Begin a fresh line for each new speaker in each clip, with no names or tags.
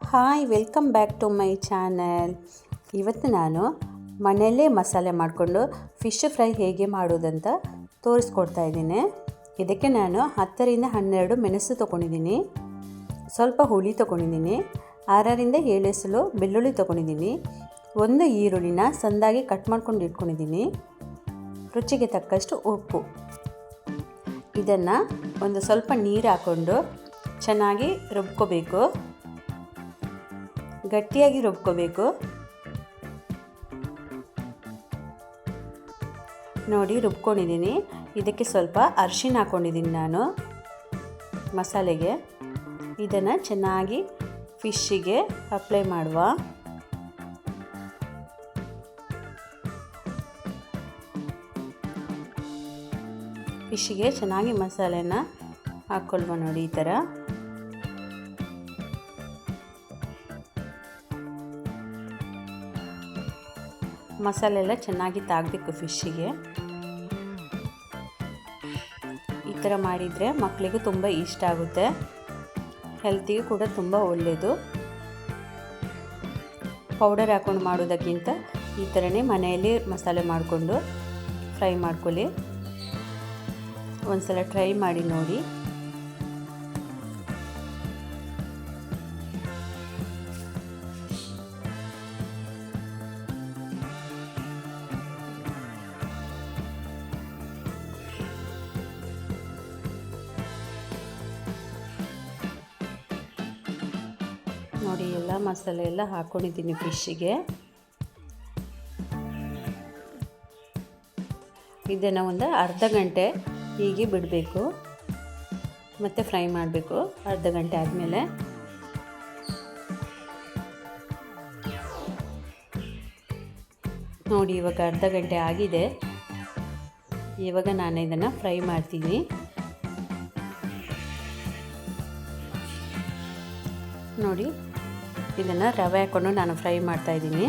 Hi welcome back to my channel ಇವತ್ತು ನಾನು ಮನೆಯಲ್ಲೇ ಮಸಾಲೆ ಮಾಡಿಕೊಂಡು ಫಿಶ್ ಫ್ರೈ ಹೇಗೆ ಮಾಡೋದಂತ ತೋರಿಸ್ಕೊಡ್ತಾ ಇದ್ದೀನಿ. ಇದಕ್ಕೆ ನಾನು ಹತ್ತರಿಂದ ಹನ್ನೆರಡು ಮೆಣಸು ತೊಗೊಂಡಿದ್ದೀನಿ. ಸ್ವಲ್ಪ ಹುಳಿ ತೊಗೊಂಡಿದ್ದೀನಿ. ಆರರಿಂದ ಏಳು ಎಸಲು ಬೆಳ್ಳುಳ್ಳಿ ತೊಗೊಂಡಿದ್ದೀನಿ. ಒಂದು ಈರುಳ್ಳಿನ ಸಂದಾಗಿ ಕಟ್ ಮಾಡ್ಕೊಂಡು ಇಟ್ಕೊಂಡಿದ್ದೀನಿ. ರುಚಿಗೆ ತಕ್ಕಷ್ಟು ಉಪ್ಪು. ಇದನ್ನು ಒಂದು ಸ್ವಲ್ಪ ನೀರು ಹಾಕ್ಕೊಂಡು ಚೆನ್ನಾಗಿ ರುಬ್ಕೋಬೇಕು. ಗಟ್ಟಿಯಾಗಿ ರುಬ್ಕೋಬೇಕು. ನೋಡಿ, ರುಬ್ಕೊಂಡಿದ್ದೀನಿ. ಇದಕ್ಕೆ ಸ್ವಲ್ಪ ಅರಿಶಿನ ಹಾಕ್ಕೊಂಡಿದ್ದೀನಿ ನಾನು ಮಸಾಲೆಗೆ. ಇದನ್ನು ಚೆನ್ನಾಗಿ ಫಿಶ್ಶಿಗೆ ಅಪ್ಲೈ ಮಾಡುವ. ಫಿಶ್ಶಿಗೆ ಚೆನ್ನಾಗಿ ಮಸಾಲೆನ ಹಾಕ್ಕೊಳ್ವ ನೋಡಿ ಈ ಥರ. ಮಸಾಲೆ ಎಲ್ಲ ಚೆನ್ನಾಗಿ ತಾಗಬೇಕು ಫಿಶ್ಶಿಗೆ ಈ ಥರ ಮಾಡಿದರೆ ಮಕ್ಕಳಿಗೂ ತುಂಬ ಇಷ್ಟ ಆಗುತ್ತೆ. ಹೆಲ್ತಿಗೆ ಕೂಡ ತುಂಬ ಒಳ್ಳೆಯದು ಪೌಡರ್ ಹಾಕ್ಕೊಂಡು ಮಾಡೋದಕ್ಕಿಂತ ಈ ಥರನೇ ಮನೆಯಲ್ಲಿ ಮಸಾಲೆ ಮಾಡಿಕೊಂಡು ಫ್ರೈ ಮಾಡ್ಕೊಳ್ಳಿ. ಒಂದು ಸಲ ಟ್ರೈ ಮಾಡಿ ನೋಡಿ. ನೋಡಿ ಎಲ್ಲ ಮಸಾಲೆ ಎಲ್ಲ ಹಾಕ್ಕೊಂಡಿದ್ದೀನಿ ಫಿಶ್ಶಿಗೆ ಇದನ್ನು ಒಂದು ಅರ್ಧ ಗಂಟೆ ಹೀಗೆ ಬಿಡಬೇಕು. ಮತ್ತು ಫ್ರೈ ಮಾಡಬೇಕು ಅರ್ಧ ಗಂಟೆ ಆದಮೇಲೆ. ನೋಡಿ ಇವಾಗ ಅರ್ಧ ಗಂಟೆ ಆಗಿದೆ. ಇವಾಗ ನಾನು ಇದನ್ನು ಫ್ರೈ ಮಾಡ್ತೀನಿ. ನೋಡಿ ಇದನ್ನು ರವೆ ಹಾಕ್ಕೊಂಡು ನಾನು ಫ್ರೈ ಮಾಡ್ತಾಯಿದ್ದೀನಿ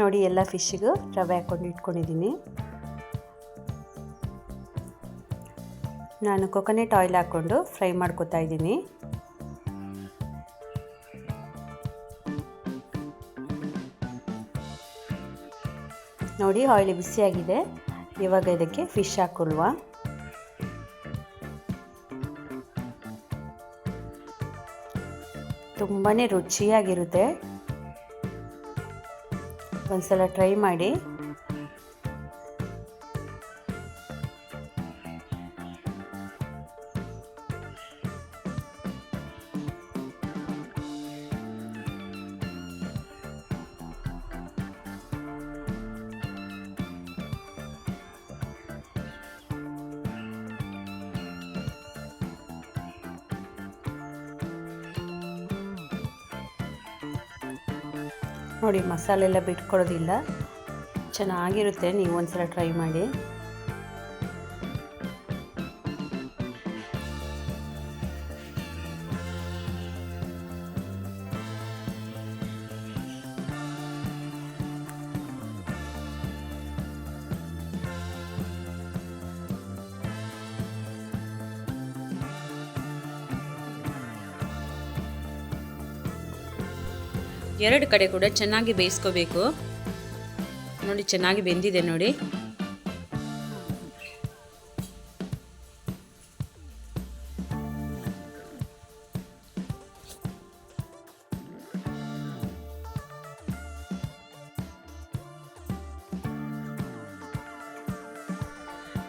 ನೋಡಿ ಎಲ್ಲ ಫಿಶ್ಗೂ ರವೆ ಹಾಕ್ಕೊಂಡು ಇಟ್ಕೊಂಡಿದ್ದೀನಿ. ನಾನು ಕೊಕೊನೆಟ್ ಆಯಿಲ್ ಹಾಕ್ಕೊಂಡು ಫ್ರೈ ಮಾಡ್ಕೊತಾ ಇದ್ದೀನಿ. ನೋಡಿ ಆಯಿಲ್ ಬಿಸಿಯಾಗಿದೆ. ಇವಾಗ ಇದಕ್ಕೆ ಫಿಶ್ ಹಾಕೊಳ್ವ ತುಂಬಾ ರುಚಿಯಾಗಿರುತ್ತೆ. ಒಂದ್ಸಲ ಟ್ರೈ ಮಾಡಿ. ನೋಡಿ ಮಸಾಲೆ ಎಲ್ಲ ಬಿಟ್ಕೊಡೋದಿಲ್ಲ. ಚೆನ್ನಾಗಿರುತ್ತೆ ನೀವು ಒಂದ್ಸಲ ಟ್ರೈ ಮಾಡಿ. ಎರಡು ಕಡೆ ಕೂಡ ಚೆನ್ನಾಗಿ ಬೇಯಿಸ್ಕೋಬೇಕು. ನೋಡಿ, ಚೆನ್ನಾಗಿ ಬೆಂದಿದೆ ನೋಡಿ.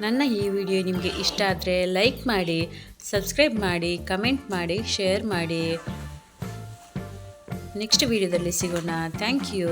ನನ್ನ ಈ ವಿಡಿಯೋ ನಿಮಗೆ ಇಷ್ಟ ಆದರೆ ಲೈಕ್ ಮಾಡಿ, ಸಬ್ಸ್ಕ್ರೈಬ್ ಮಾಡಿ, ಕಮೆಂಟ್ ಮಾಡಿ, ಶೇರ್ ಮಾಡಿ. ನೆಕ್ಸ್ಟ್ ವಿಡಿಯೋದಲ್ಲಿ ಸಿಗೋಣ. Thank you